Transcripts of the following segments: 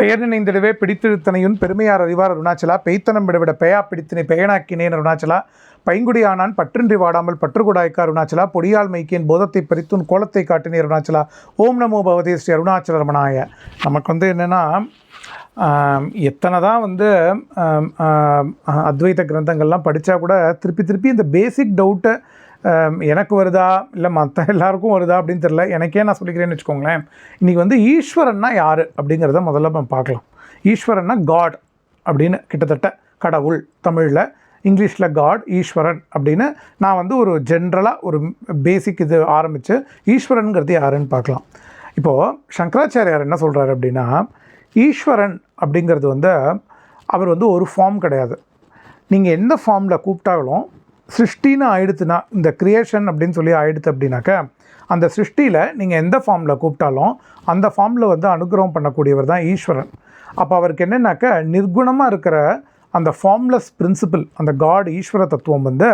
பெயர் நினைந்திடவே பிடித்திருத்தனையும் பெருமையார் அறிவார் அருணாச்சலா. பெய்த்தனம் விடவிட பெயா பிடித்தினை பெயனாக்கினேன் அருணாச்சலா. பைங்குடியானான் பற்றின்றி வாடாமல் பற்றுகுடாய்க்கா அருணாச்சலா. பொடியால் மைக்கின் போதத்தை பறித்துன் கோலத்தை காட்டினே அருணாச்சலா. ஓம் நமோ பகவதே ஸ்ரீ அருணாச்சல ரமணாய. நமக்கு வந்து என்னென்னா எத்தனை தான் வந்து அத்வைத கிரந்தங்கள்லாம் படித்தா கூட திருப்பி திருப்பி இந்த பேசிக் டவுட்டை எனக்கு வருதா? இல்லை மற்ற எல்லாருக்கும் வருதா அப்படின்னு தெரில எனக்கே நான் சொல்லிக்கிறேன்னு வச்சுக்கோங்களேன். இன்றைக்கி வந்து ஈஸ்வரன்னா யார் அப்படிங்கிறத முதல்ல நம்ம பார்க்கலாம். ஈஸ்வரன்னா காட் அப்படின்னு கிட்டத்தட்ட கடவுள் தமிழில் இங்கிலீஷில் காட் ஈஸ்வரன் அப்படின்னு நான் வந்து ஒரு ஜென்ரலாக ஒரு பேசிக் இது ஆரம்பித்து ஈஸ்வரனுங்கிறது யாருன்னு பார்க்கலாம். இப்போது சங்கராச்சாரியார் என்ன சொல்கிறாரு அப்படின்னா ஈஸ்வரன் அப்படிங்கிறது வந்து அவர் வந்து ஒரு ஃபார்ம் கிடையாது. நீங்கள் எந்த ஃபார்மில் கூப்பிட்டாலும் சிருஷ்டின்னு ஆயிடுத்துனா இந்த கிரியேஷன் அப்படின்னு சொல்லி ஆயிடுத்து அப்படின்னாக்க அந்த சிருஷ்டியில் நீங்கள் எந்த ஃபார்மில் கூப்பிட்டாலும் அந்த ஃபார்மில் வந்து அனுகிரகம் பண்ணக்கூடியவர் தான் ஈஸ்வரன். அப்போ அவருக்கு என்னென்னாக்க நிர்குணமாக இருக்கிற அந்த ஃபார்ம்லெஸ் பிரின்சிபிள் அந்த காட் ஈஸ்வர தத்துவம் வந்து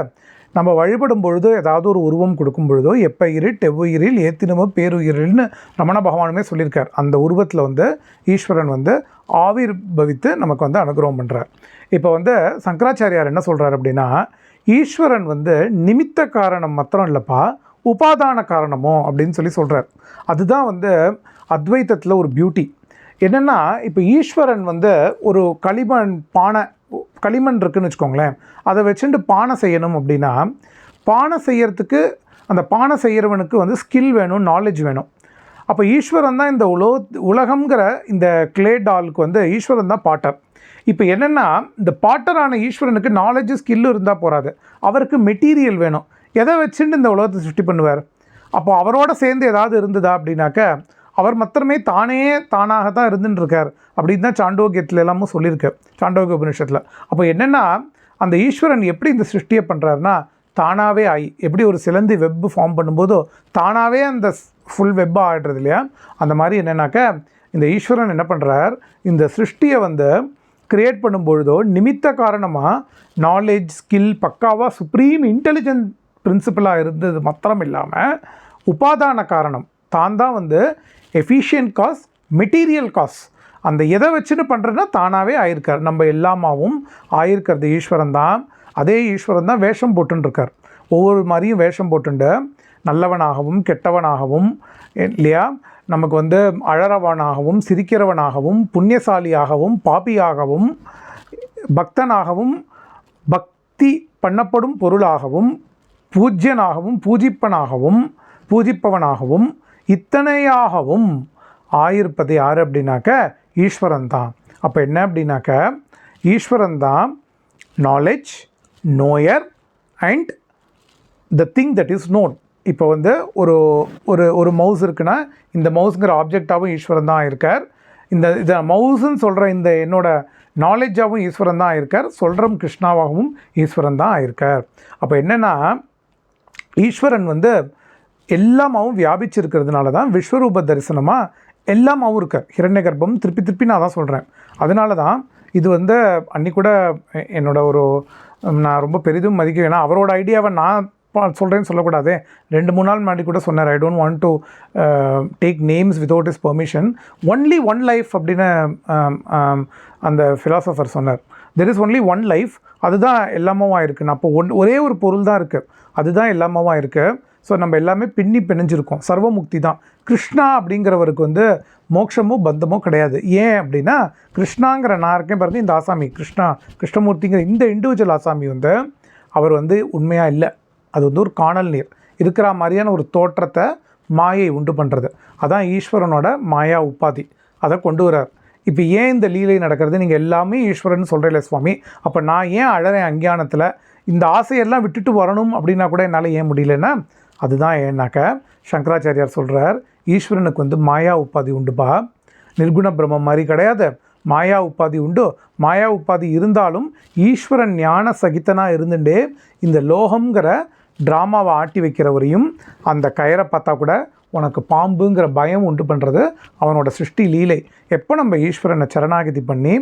நம்ம வழிபடும் பொழுதோ ஏதாவது ஒரு உருவம் கொடுக்கும் பொழுதோ எப்போ டெவ்வுயிரில் ஏத்தினமோ பேருயிரில்னு ரமண பகவானுமே சொல்லியிருக்கார். அந்த உருவத்தில் வந்து ஈஸ்வரன் வந்து ஆவிர்பவித்து நமக்கு வந்து அனுகிரகம் பண்ணுறார் இப்போ வந்து சங்கராச்சாரியார் என்ன சொல்கிறார் அப்படின்னா ஈஸ்வரன் வந்து நிமித்த காரணம் மாத்திரம் இல்லைப்பா உபாதான காரணமோ அப்படின்னு சொல்லி சொல்கிறார் அதுதான் வந்து அத்வைத்தத்தில் ஒரு பியூட்டி என்னென்னா இப்போ ஈஸ்வரன் வந்து ஒரு களிமண் பானை களிமண் இருக்குதுன்னு வச்சுக்கோங்களேன். அதை வச்சுட்டு பானை செய்யணும் அப்படின்னா பானை செய்யறதுக்கு அந்த பானை செய்கிறவனுக்கு வந்து ஸ்கில் வேணும் நாலேஜ் வேணும். அப்போ ஈஸ்வரன் தான் இந்த உலோ உலகம்ங்கிற இந்த கிளே டாலுக்கு வந்து ஈஸ்வரன் தான் பாட்டர். இப்போ என்னென்னா இந்த பாட்டரான ஈஸ்வரனுக்கு நாலேஜ் ஸ்கில்லு இருந்தால் போகாது அவருக்கு மெட்டீரியல் வேணும். எதை வச்சுட்டு இந்த உலகத்தை சிருஷ்டி பண்ணுவார்? அப்போ அவரோட சேர்ந்து ஏதாவது இருந்ததா அப்படின்னாக்க அவர் மாத்திரமே தானே தானாக தான் இருந்துட்டுருக்கார் அப்படின்னு தான் சாண்டோக்கியத்தில் எல்லாமும் சொல்லியிருக்கார் சாண்டோக்கிய உபநிஷத்தில். அப்போ என்னென்னா அந்த ஈஸ்வரன் எப்படி இந்த சிருஷ்டியை பண்ணுறாருன்னா தானாகவே ஆகி எப்படி ஒரு சிலந்தி வெப் ஃபார்ம் பண்ணும்போதோ தானாகவே அந்த ஃபுல் வெப்பாக ஆகிடுறது இல்லையா? அந்த மாதிரி என்னென்னாக்க இந்த ஈஸ்வரன் என்ன பண்ணுறார் இந்த சிருஷ்டியை வந்து க்ரியேட் பண்ணும்பொழுதோ நிமித்த காரணமாக நாலேஜ் ஸ்கில் பக்காவாக சுப்ரீம் இன்டெலிஜென்ட் பிரின்சிபலாக இருந்தது மாத்திரம் இல்லாமல் உபாதான காரணம். தான் தான் வந்து எஃபிஷியன்ட் காஸ் மெட்டீரியல் காஸ் அந்த எதை வச்சுன்னு பண்ணுறதுனா தானாகவே ஆயிருக்கார். நம்ம எல்லாமாவும் ஆயிருக்கிறது ஈஸ்வரன் தான் அதே ஈஸ்வரன் தான் வேஷம் போட்டுன்னு இருக்கார் ஒவ்வொரு மாதிரியும் வேஷம் போட்டுண்டு நல்லவனாகவும் கெட்டவனாகவும் இல்லையா? நமக்கு வந்து அழறவனாகவும் சிரிக்கிறவனாகவும் புண்ணியசாலியாகவும் பாபியாகவும் பக்தனாகவும் பக்தி பண்ணப்படும் பொருளாகவும் பூஜ்யனாகவும் பூஜிப்பனாகவும் பூஜிப்பவனாகவும் இத்தனையாகவும் ஆயிருப்பது யார் அப்படின்னாக்க ஈஸ்வரன் தான் அப்போ என்ன அப்படின்னாக்க ஈஸ்வரன் தான் knowledge knower and the thing that is known இப்போ வந்து ஒரு ஒரு ஒரு மவுஸ் இருக்குன்னா இந்த மவுஸுங்கிற ஆப்ஜெக்டாகவும் ஈஸ்வரன் தான் இருக்கார் இந்த இதை மவுஸ்ன்னு சொல்கிற இந்த என்னோட நாலேஜாகவும் ஈஸ்வரன் தான் இருக்கார் சொல்கிறோம் கிருஷ்ணாவாகவும் ஈஸ்வரன் தான் இருக்கார் அப்போ என்னென்னா ஈஸ்வரன் வந்து எல்லாமாவும் வியாபிச்சிருக்கிறதுனால தான் விஸ்வரூப தரிசனமாக எல்லாமாவும் இருக்கார். ஹிரண்ய கர்ப்பம் திருப்பி திருப்பி நான் தான் சொல்கிறேன் அதனால தான் இது வந்து அன்னி கூட என்னோட ஒரு நான் ரொம்ப பெரிதும் மதிக்க ஏன்னா அவரோட ஐடியாவை நான் சொல்கிறேன்னு சொல்லக்கூடாது. ரெண்டு மூணு நாள் முன்னாடி கூட சொன்னார் I don't want to take names without is permission only one life அப்படின்னு um, um, அந்த ஃபிலாசபர் சொன்னார். There is only one life அதுதான் எல்லாமாவும் இருக்குது அப்போ ஒன் ஒரே ஒரு பொருள் தான் இருக்குது அதுதான் எல்லாமாவும் இருக்குது ஸோ நம்ம எல்லாமே பின்னி பிணைஞ்சிருக்கோம். சர்வமுக்தி தான். கிருஷ்ணா அப்படிங்கிறவருக்கு வந்து மோட்சமோ பந்தமோ கிடையாது. ஏன் அப்படின்னா கிருஷ்ணாங்கிற நான் இருக்கேன் பாருங்க இந்த ஆசாமி கிருஷ்ணா கிருஷ்ணமூர்த்திங்கிற இந்த இண்டிவிஜுவல் ஆசாமி வந்து அவர் வந்து உண்மையாக இல்லை. அது வந்து ஒரு காணல் நீர். இருக்கிற மாதிரியான ஒரு தோற்றத்தை மாயை உண்டு பண்ணுறது அதான் ஈஸ்வரனோட மாயா உபாதி. அதை கொண்டு வரார் இப்போ ஏன் இந்த லீலை நடக்கிறது? நீங்கள் எல்லாமே ஈஸ்வரன் சொல்கிறீங்களே சுவாமி. அப்போ நான் ஏன் அழறேன் அஞ்ஞானத்தில்? இந்த ஆசையெல்லாம் விட்டுட்டு வரணும் அப்படின்னா கூட என்னால் ஏன் முடியலன்னா அதுதான் ஏன்னாக்க சங்கராச்சாரியார் சொல்கிறார் ஈஸ்வரனுக்கு வந்து மாயா உபாதி உண்டுப்பா நிர்குண பிரம்மம் மாதிரி கிடையாது. மாயா உபாதி உண்டு. மாயா உபாதி இருந்தாலும் ஈஸ்வரன் ஞான சகித்தனாக இருந்துட்டே இந்த லோகம்ங்கிற ட்ராமாவை ஆட்டி வைக்கிறவரையும் அந்த கயரை பார்த்தா கூட உனக்கு பாம்புங்கிற பயம் உண்டு பண்ணுறது அவனோட சிருஷ்டி லீலை. எப்போ நம்ம ஈஸ்வரனை சரணாகதி பண்ணி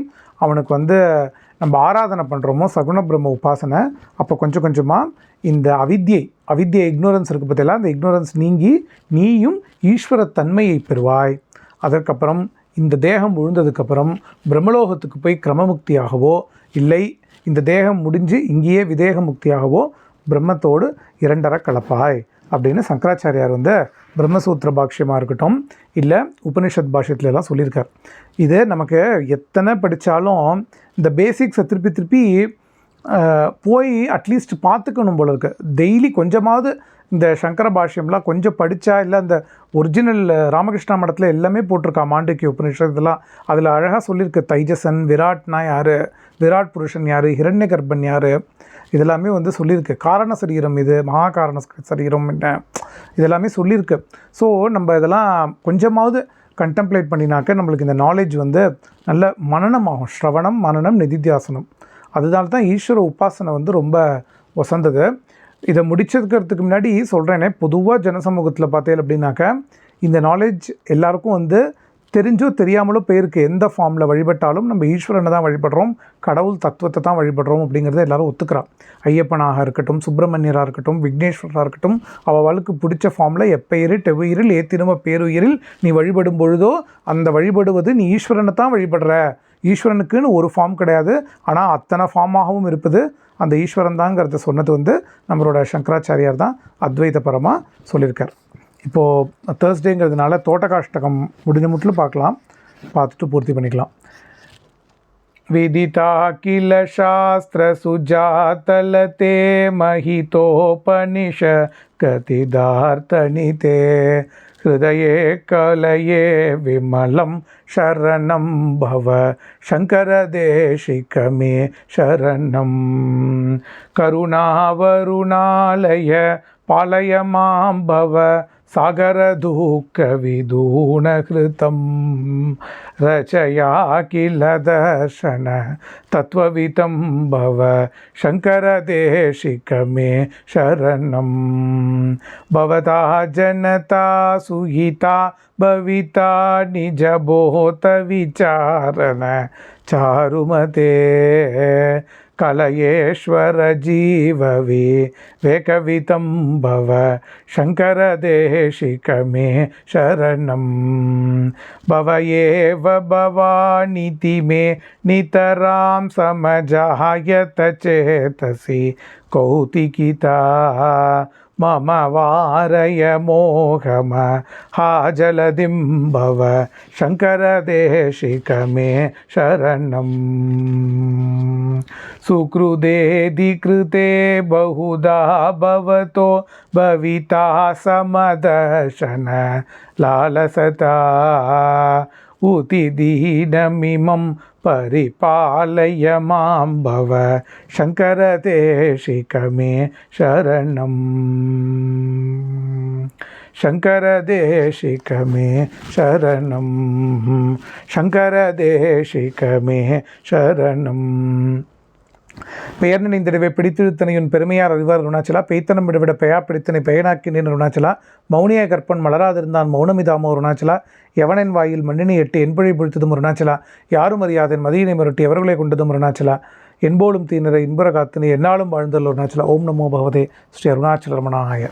அவனுக்கு வந்து நம்ம ஆராதனை பண்ணுறோமோ சகுண பிரம்ம உபாசனை அப்போ கொஞ்சம் கொஞ்சமாக இந்த அவித்யை அவித்யை இக்னோரன்ஸ் இருக்குது பற்றியெல்லாம் அந்த இக்னோரன்ஸ் நீங்கி நீயும் ஈஸ்வர தன்மையை பெறுவாய். அதற்கப்புறம் இந்த தேகம் விழுந்ததுக்கப்புறம் பிரம்மலோகத்துக்கு போய் கிரமமுக்தியாகவோ இல்லை இந்த தேகம் முடிஞ்சு இங்கேயே விதேக முக்தியாகவோ பிரம்மத்தோடு இரண்டர கலப்பாய். அப்படின்னு சங்கராச்சாரியார் வந்து பிரம்மசூத்திர பாஷ்யமாக இருக்கட்டும் இல்லை உபனிஷத் பாஷ்யத்துலலாம் சொல்லியிருக்கார். இது நமக்கு எத்தனை படித்தாலும் இந்த பேசிக்ஸை திருப்பி திருப்பி போய் அட்லீஸ்ட் பார்த்துக்கணும் போல இருக்கு. டெய்லி கொஞ்சமாவது இந்த சங்கர பாஷ்யம்லாம் கொஞ்சம் படித்தா இல்லை அந்த ஒரிஜினல் ராமகிருஷ்ணா மடத்தில் எல்லாமே போட்டிருக்கா மாண்டிக்கு உபனிஷத் இதெல்லாம். அதில் அழகாக சொல்லியிருக்கு தைஜசன் விராட்னா யார் விராட் புருஷன் யார் ஹிரண்ய கர்ப்பன் யார் இதெல்லாமே வந்து சொல்லியிருக்கு. காரண சரீரம் இது மகா காரண சரீரம் என்ன? இதெல்லாமே சொல்லியிருக்கு. ஸோ நம்ம இதெல்லாம் கொஞ்சமாவது கண்டெம்ப்ளேட் பண்ணினாக்க நம்மளுக்கு இந்த நாலேஜ் வந்து நல்ல மனநமாகும். ஸ்ரவணம் மனனம் நிதித்தியாசனம். அதனால தான் ஈஸ்வர உபாசனை வந்து ரொம்ப வசந்தது. இதை முடிச்சிருக்கிறதுக்கு முன்னாடி சொல்கிறேனே பொதுவாக ஜனசமூகத்தில் பார்த்தேன் அப்படின்னாக்க இந்த நாலேஜ் எல்லாருக்கும் வந்து தெரிஞ்சோ தெரியாமலோ பேருக்கு எந்த ஃபார்மில் வழிபட்டாலும் நம்ம ஈஸ்வரனை தான் வழிபடுறோம் கடவுள் தத்துவத்தை தான் வழிபடுறோம் அப்படிங்கிறத எல்லாரும் ஒத்துக்கிறா. ஐயப்பனாக இருக்கட்டும் சுப்பிரமணியராக இருக்கட்டும் விக்னேஸ்வரராக இருக்கட்டும் அவளுக்கு பிடிச்ச ஃபார்மில் எப்பெயரில் டெவ்வுயிரில் ஏத்தினும பேருயிரில் நீ வழிபடும் பொழுதோ அந்த வழிபடுவது நீ ஈஸ்வரனை தான் வழிபடுற. ஈஸ்வரனுக்குன்னு ஒரு ஃபார்ம் கிடையாது ஆனால் அத்தனை ஃபார்மாகவும் இருப்பது அந்த ஈஸ்வரன் தாங்கிறத சொன்னது வந்து நம்மளோட சங்கராச்சாரியார் தான் அத்வைதபரமாக சொல்லியிருக்கார். இப்போது தேர்ஸ்டேங்கிறதுனால தோட்டகாஷ்டகம் முடிஞ்ச முட்டிலும் பார்க்கலாம் பார்த்துட்டு பூர்த்தி பண்ணிக்கலாம் विदिता किल शास्त्रसुजातलते महितोपनिष कतिदार्तनिते हृदये कलये विमलं शरणं भव शङ्करदेशिक मे शरणं करुणावरुणालय पालय मां भव सागरदुःखविदूनकृतं रचया किल दर्शन तत्त्ववितं भव शङ्करदेशिक मे शरणं भवता जनता सुहिता भविता निजबोधविचारण चारुमते। कलयेश्वर जीववे वेकवितं भव शङ्करदेशिक मे शरणं। भव एव भवानिति मे, नितरां समजायत चेतसि, कौतिकिता मम वारय मोहम हा जलदिं भव शङ्करदेशिक मे शरणम्। सुकृदेधिकृते बहुधा भवतो भविता समदर्शन लालसता। उतिदीनमिमं परिपालय माँ भव शङ्करदेशिकमे शरणम् शङ्करदेशिकमे शरणं। शङ्करदेशिकमे शरण। பெயர் நினைந்திடவே பிடித்திருத்தனையின் பெருமையார் அறிவார் அருணாச்சலா பெய்த்தனம் விடவிட பெயா பிடித்தனை பெயனாக்கினேன் அருணாச்சலா மௌனிய கற்பன் மலராதிருந்தான் மௌனமிதாமோ அருணாச்சலா எவனின் வாயில் மண்ணினை எட்டு என்பழி பிடித்ததும் அருணாச்சலா யாரும் அறியாதன் மதியினை மிரட்டி எவர்களை கொண்டதும் அருணாச்சலா என்போலும் தீனரை இன்புற காத்தினை என்னாலும் வாழ்ந்தல் அருணாச்சலா ஓம் நமோ பகவதே ஸ்ரீ அருணாச்சல ரமணாய.